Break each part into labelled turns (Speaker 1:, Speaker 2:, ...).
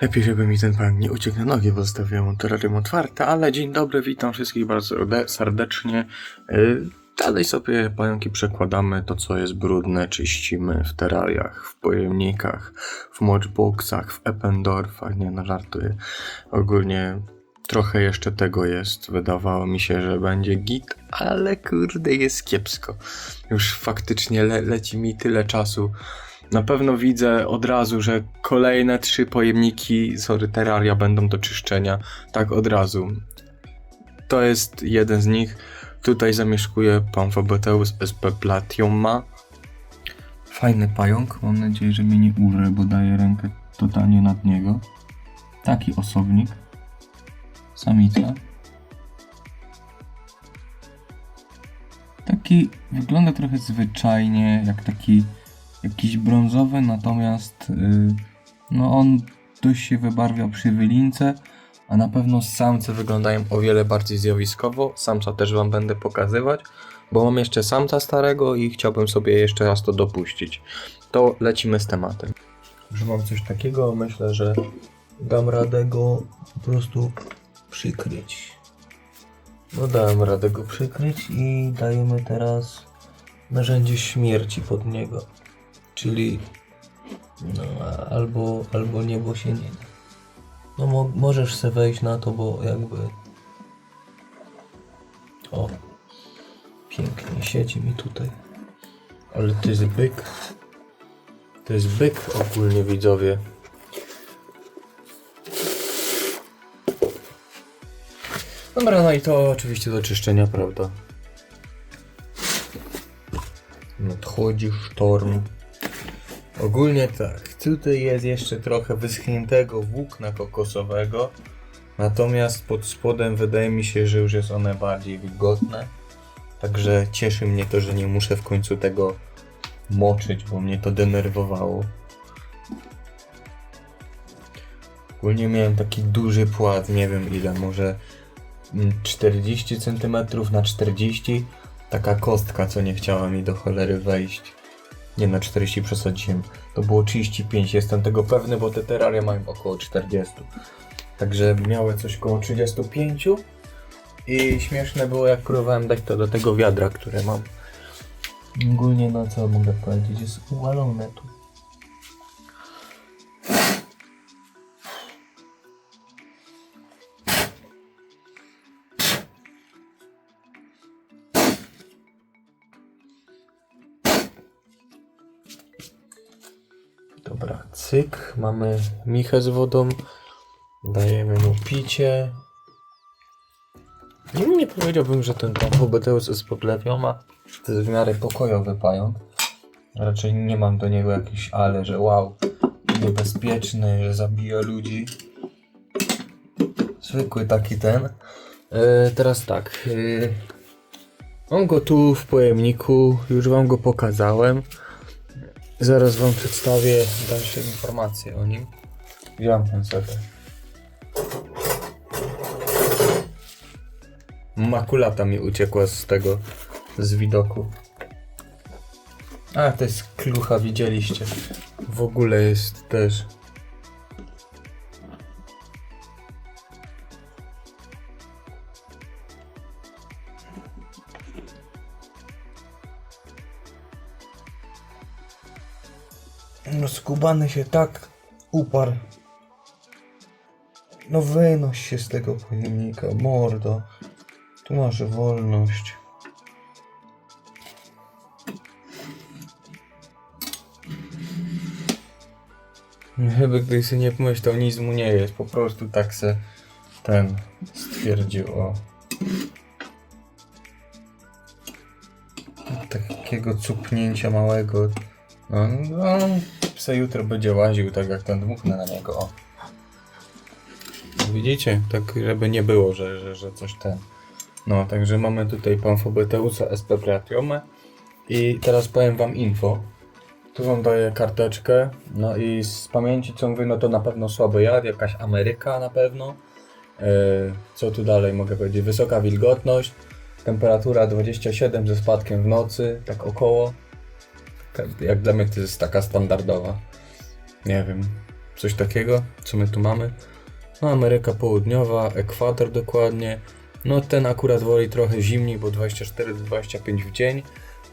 Speaker 1: Lepiej, żeby mi ten pan nie uciekł na nogi, bo zostawiłem terrarium otwarte, ale dzień dobry, witam wszystkich bardzo serdecznie. Yy, Dalej sobie pająki przekładamy, to co jest brudne czyścimy w terrariach, w pojemnikach, w mochboxach, w Eppendorfach, nie no żartuję. Ogólnie trochę jeszcze tego jest, wydawało mi się, że będzie git, ale kurde jest kiepsko. Już faktycznie le- leci mi tyle czasu, na pewno widzę od razu, że kolejne trzy pojemniki, sorry, terraria będą do czyszczenia. Tak od razu. To jest jeden z nich. Tutaj zamieszkuje Pamphobeteus sp. Platioma. Fajny pająk. Mam nadzieję, że mnie nie urze, bo daję rękę totalnie nad niego. Taki osobnik. Samica. Taki wygląda trochę zwyczajnie, jak taki jakiś brązowy, natomiast yy, no on dość się wybarwia przy wylince, a na pewno samce wyglądają o wiele bardziej zjawiskowo. Samca też wam będę pokazywać, bo mam jeszcze samca starego i chciałbym sobie jeszcze raz to dopuścić. To lecimy z tematem. Że mam coś takiego, myślę, że dam radę go po prostu przykryć. No dałem radę go przykryć i dajemy teraz narzędzie śmierci pod niego. Czyli no, albo, albo niebo się nie da. No mo możesz se wejść na to, bo jakby... O, pięknie siedzi mi tutaj. Ale to jest byk. To jest byk ogólnie widzowie. Dobra, no i to oczywiście do czyszczenia, prawda? Nadchodzi sztorm. Ogólnie tak, tutaj jest jeszcze trochę wyschniętego włókna kokosowego, natomiast pod spodem wydaje mi się, że już jest one bardziej wilgotne. Także cieszy mnie to, że nie muszę w końcu tego moczyć, bo mnie to denerwowało. Ogólnie miałem taki duży płat, nie wiem ile, może mm, 40 cm na 40 Taka kostka, co nie chciała mi do cholery wejść. Nie na 40 przesadziłem. To było 35, jestem tego pewny, bo te terraria mają około 40. Także miały coś koło 35. I śmieszne było, jak próbowałem dać to do tego wiadra, które mam. Ogólnie, no co mogę powiedzieć, jest uwalone tu. Dobra, cyk, mamy michę z wodą, dajemy mu picie. Nie, powiedziałbym, że ten Pamphobeteusz jest poplepioma. To jest w miarę pokojowy pająk. Raczej nie mam do niego jakiś ale, że wow, niebezpieczny, że zabija ludzi. Zwykły taki ten. E, teraz tak. E, mam go tu w pojemniku, już wam go pokazałem. Zaraz wam przedstawię dalsze informacje o nim. Wziąłem ten setę. Makulata mi uciekła z tego, z widoku. A, to jest klucha, widzieliście. W ogóle jest też. Skubany się tak uparł. No wynoś się z tego pojemnika, mordo. Tu masz wolność. Chyba gdyby sobie nie pomyślał, nic mu nie jest. Po prostu tak se ten stwierdził o. Takiego cupnięcia małego. No, no se jutro będzie łaził tak jak ten dmuchnę na niego. O. Widzicie? Tak żeby nie było, że, że, że coś ten. No, także mamy tutaj Pamphobeteusa sp. Pratiome i teraz powiem wam info. Tu wam daję karteczkę, no i z pamięci co mówię, no to na pewno słaby jad, jakaś Ameryka na pewno. E, co tu dalej mogę powiedzieć? Wysoka wilgotność, temperatura 27 ze spadkiem w nocy, tak około. Tak, Jak dla mnie to jest taka standardowa. Nie wiem. coś takiego, co my tu mamy. No Ameryka Południowa, ekwator dokładnie. No ten akurat woli trochę zimniej, bo 24 do 25 w dzień,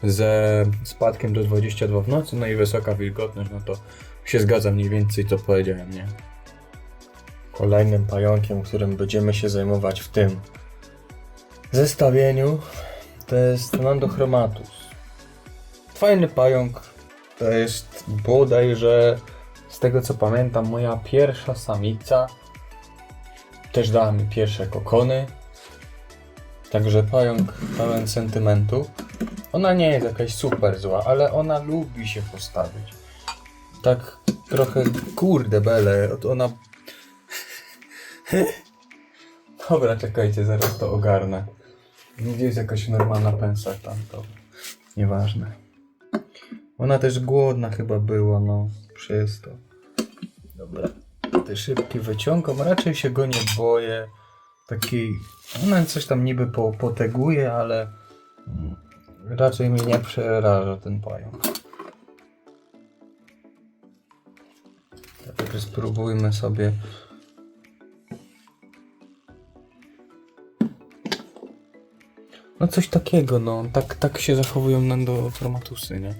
Speaker 1: ze spadkiem do 22 w nocy, no i wysoka wilgotność, no to się zgadza mniej więcej co powiedziałem, nie? Kolejnym pająkiem, którym będziemy się zajmować w tym zestawieniu, to jest Landochromatus. Fajny pająk, to jest bodajże, z tego co pamiętam, moja pierwsza samica. Też dała mi pierwsze kokony. Także pająk pełen sentymentu. Ona nie jest jakaś super zła, ale ona lubi się postawić. Tak trochę, kurde bele, ona... Dobra, czekajcie, zaraz to ogarnę. Gdzie jest jakaś normalna penseta, to nieważne. Ona też głodna chyba była, no, przez to. Dobra, te szybki wyciągam, raczej się go nie boję. Taki, ona coś tam niby po, poteguje, ale raczej mnie nie przeraża ten pająk. Także spróbujmy sobie No coś takiego, no. Tak, tak się zachowują nandoformatusy, nie?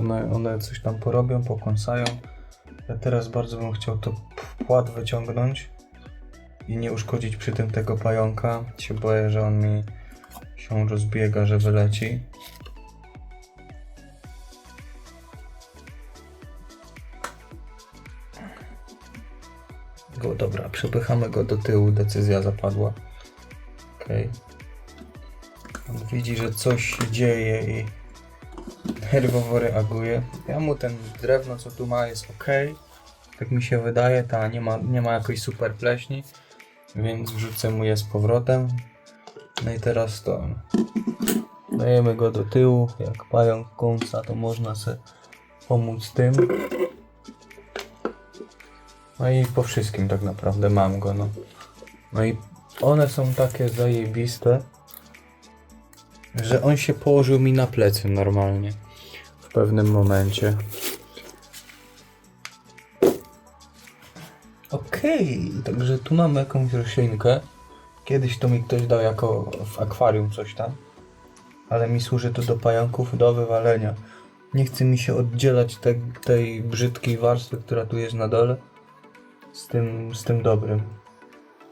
Speaker 1: One, one coś tam porobią, pokąsają. Ja teraz bardzo bym chciał to płat wyciągnąć i nie uszkodzić przy tym tego pająka. Się boję, że on mi się rozbiega, że wyleci. Go, dobra, przepychamy go do tyłu, decyzja zapadła. Okej. On widzi, że coś się dzieje i nerwowo reaguje. Ja mu ten drewno, co tu ma, jest ok. Tak mi się wydaje, ta nie ma, nie ma jakiejś super pleśni, więc wrzucę mu je z powrotem. No i teraz to. Dajemy go do tyłu, jak pająk kąsa, to można sobie pomóc tym. No i po wszystkim tak naprawdę mam go, no. No i one są takie zajebiste że on się położył mi na plecy normalnie pewnym momencie. Okej, także tu mamy jakąś roślinkę. Kiedyś to mi ktoś dał jako w akwarium coś tam, ale mi służy to do pająków do wywalenia. Nie chce mi się oddzielać te, tej brzydkiej warstwy, która tu jest na dole, z tym, z tym dobrym.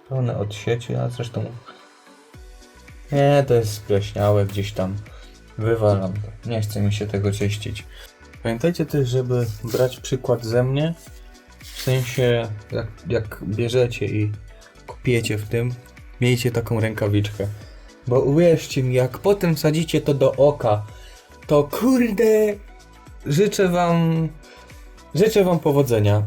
Speaker 1: Pełne od sieci, a zresztą nie, to jest spleśniałe gdzieś tam. Wywalam to. Nie chce mi się tego czyścić. Pamiętajcie też, żeby brać przykład ze mnie. W sensie, jak, jak bierzecie i kupiecie w tym, miejcie taką rękawiczkę. Bo uwierzcie mi, jak potem sadzicie to do oka, to kurde, życzę wam, życzę wam powodzenia.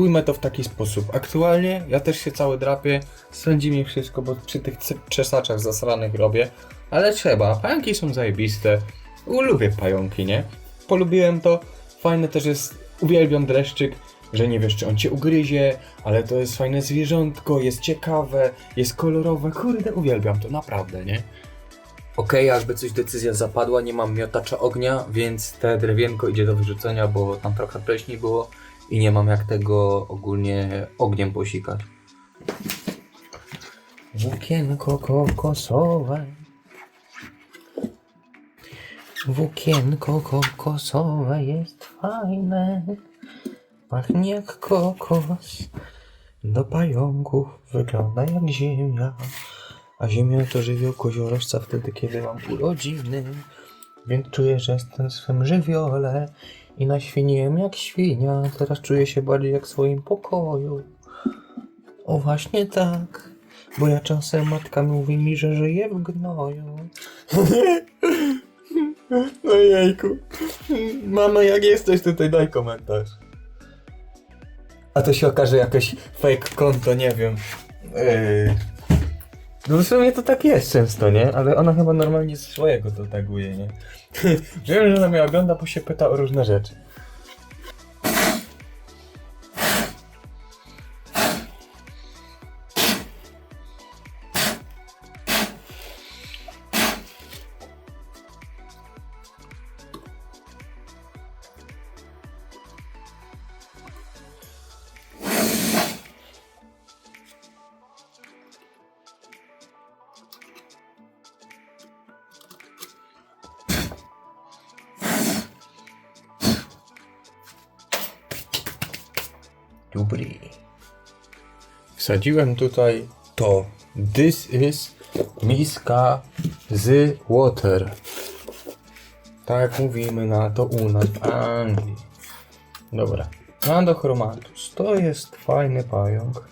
Speaker 1: Ujmę to w taki sposób. Aktualnie ja też się cały drapię, sądzi mi wszystko, bo przy tych czesaczach zasranych robię, ale trzeba. Pająki są zajebiste. Lubię pająki, nie? Polubiłem to. Fajne też jest, uwielbiam dreszczyk, że nie wiesz, czy on cię ugryzie, ale to jest fajne zwierzątko, jest ciekawe, jest kolorowe. Kurde, uwielbiam to, naprawdę, nie? Okej, jakby coś decyzja zapadła, nie mam miotacza ognia, więc te drewienko idzie do wyrzucenia, bo tam trochę pleśni było i nie mam jak tego ogólnie ogniem posikać. Włókienko kokosowe. Włókienko kokosowe jest fajne. Pachnie jak kokos. Do pająków wygląda jak ziemia. A ziemia to żywioł koziorożca wtedy, kiedy mam urodziny. Więc czuję, że jestem w swym żywiole i naświniłem jak świnia. Teraz czuję się bardziej jak w swoim pokoju. O właśnie tak. Bo ja czasem matka mówi mi, że żyję w gnoju. No jejku. Mamo, jak jesteś tutaj, daj komentarz. A to się okaże jakieś fake konto, nie wiem. Yy. No w sumie to tak jest często, nie? Ale ona chyba normalnie swojego to taguje, nie? Wiem, że ona mnie ogląda, bo się pyta o różne rzeczy. Dobry. Wsadziłem tutaj to. This is miska z water. Tak mówimy na to u nas w Anglii. Dobra. Nandochromatus. To jest fajny pająk.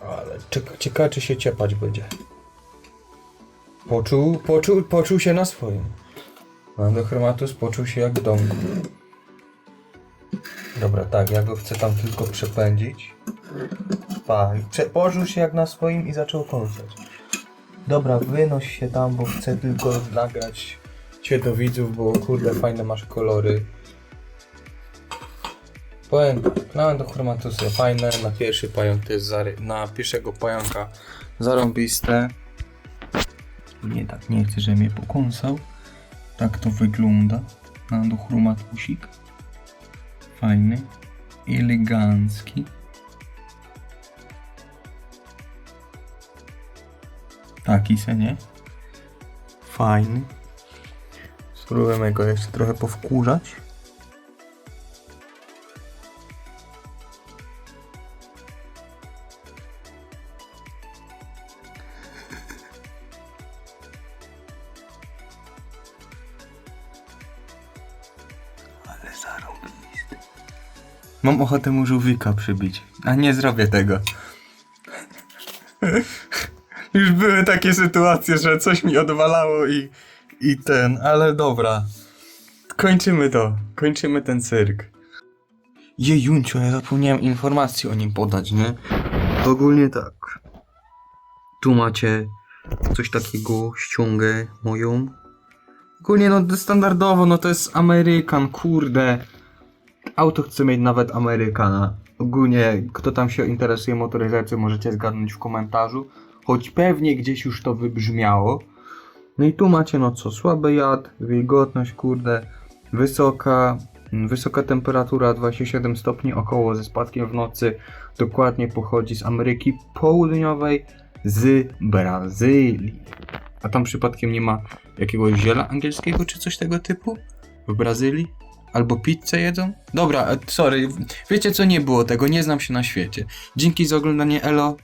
Speaker 1: Ale ciekawe czy się ciepać będzie. Poczuł, poczuł, poczuł się na swoim. Nandochromatus poczuł się jak w domku. Dobra, tak, ja go chcę tam tylko przepędzić. Prze- poczuł się jak na swoim i zaczął kąsać. Dobra, wynoś się tam, bo chcę tylko nagrać cię do widzów, bo kurde, fajne masz kolory. Powiem, no do chromatusy fajne, na pierwszy pająk to jest zary, na pierwszego pająka zarąbiste. Nie tak, nie chcę, żeby mnie pokąsał. Tak to wygląda. Na do chromatusik. Fajny. Elegancki. Taki se, nie? Fajny. Spróbujemy go jeszcze trochę powkurzać. Mam ochotę mu żółwika przybić, a nie zrobię tego. Już były takie sytuacje, że coś mi odwalało i, i ten, ale dobra. Kończymy to. Kończymy ten cyrk. Jejuńcio, ja zapomniałem informacji o nim podać, nie? Ogólnie tak. Tu macie coś takiego, ściągę moją. Ogólnie no standardowo, no to jest Amerykan, kurde. Auto chce mieć nawet Amerykana. Ogólnie, kto tam się interesuje motoryzacją, możecie zgadnąć w komentarzu. Choć pewnie gdzieś już to wybrzmiało. No i tu macie no co, słaby jad, wilgotność, kurde, wysoka, wysoka temperatura 27 stopni około ze spadkiem w nocy. Dokładnie pochodzi z Ameryki Południowej, z Brazylii. A tam przypadkiem nie ma jakiegoś ziela angielskiego czy coś tego typu? W Brazylii? Albo pizzę jedzą? Dobra, e, sorry, wiecie co, nie było tego, nie znam się na świecie. Dzięki za oglądanie, elo.